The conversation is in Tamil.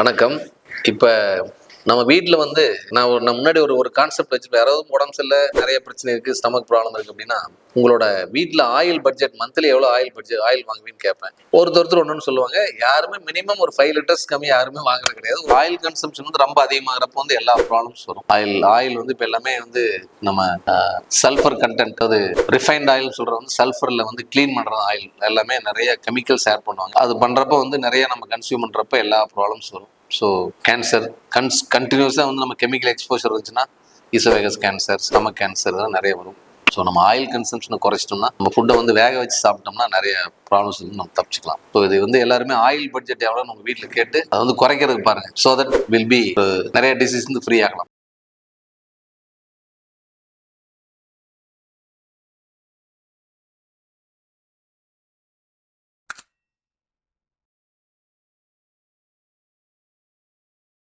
வணக்கம். இப்போ நம்ம வீட்டில் வந்து நான் ஒரு நான் முன்னாடி ஒரு ஒரு கான்செப்ட் வச்சுருப்பேன். யாராவது உடம்பு சரியில்லை நிறைய பிரச்சனை இருக்குது ஸ்டமக் ப்ராப்ளம் இருக்குது அப்படின்னா உங்களோட வீட்டில் ஆயில் பட்ஜெட் மந்த்லி எவ்வளோ ஆயில் பட்ஜெட் ஆயில் வாங்குவீன்னு கேட்பேன். ஒருத்தர் ஒருத்தர் ஒன்றுன்னு சொல்லுவாங்க. யாருமே மினிமம் ஒரு ஃபைவ் லிட்டர்ஸ் கம்மி யாருமே வாங்குறது கிடையாது. ஆயில் கன்சம்ஷன் வந்து ரொம்ப அதிகமாகிறப்போ வந்து எல்லா ப்ராப்ளம்ஸ் வரும். ஆயில் ஆயில் வந்து இப்போ எல்லாமே வந்து நம்ம சல்ஃபர் கண்டென்ட் அது ரிஃபைன்ட் ஆயில் சொல்கிற வந்து சல்ஃபரில் வந்து க்ளீன் பண்ணுற ஆயில் எல்லாமே நிறைய கெமிக்கல்ஸ் ஆட் பண்ணுவாங்க. அது பண்ணுறப்போ வந்து நிறைய நம்ம கன்சியூம் பண்ணுறப்ப எல்லா ப்ராப்ளம்ஸ் வரும். ஸோ கேன்சர் கன்ஸ் கண்டினியூஸாக வந்து நம்ம கெமிக்கல் எக்ஸ்போஷர் இருந்துச்சுன்னா இசோவேகஸ் கேன்சர் ஸ்டமக் கேன்சர் இதெல்லாம் நிறைய வரும். ஸோ நம்ம ஆயில் கன்சம்ஷனை குறைச்சிட்டோம்னா நம்ம ஃபுட்டை வந்து வேக வச்சு சாப்பிட்டோம்னா நிறைய ப்ராப்ளம்ஸ் வந்து நம்ம தப்பிச்சுக்கலாம். ஸோ இது வந்து எல்லாருமே ஆயில் பட்ஜெட் எவ்வளோ நம்ம வீட்டில் கேட்டு அதை வந்து குறைக்கிறதுக்கு பாருங்க. ஸோ தட் வில் பி நிறைய டிசீஸ் வந்து ஃப்ரீ ஆகலாம்.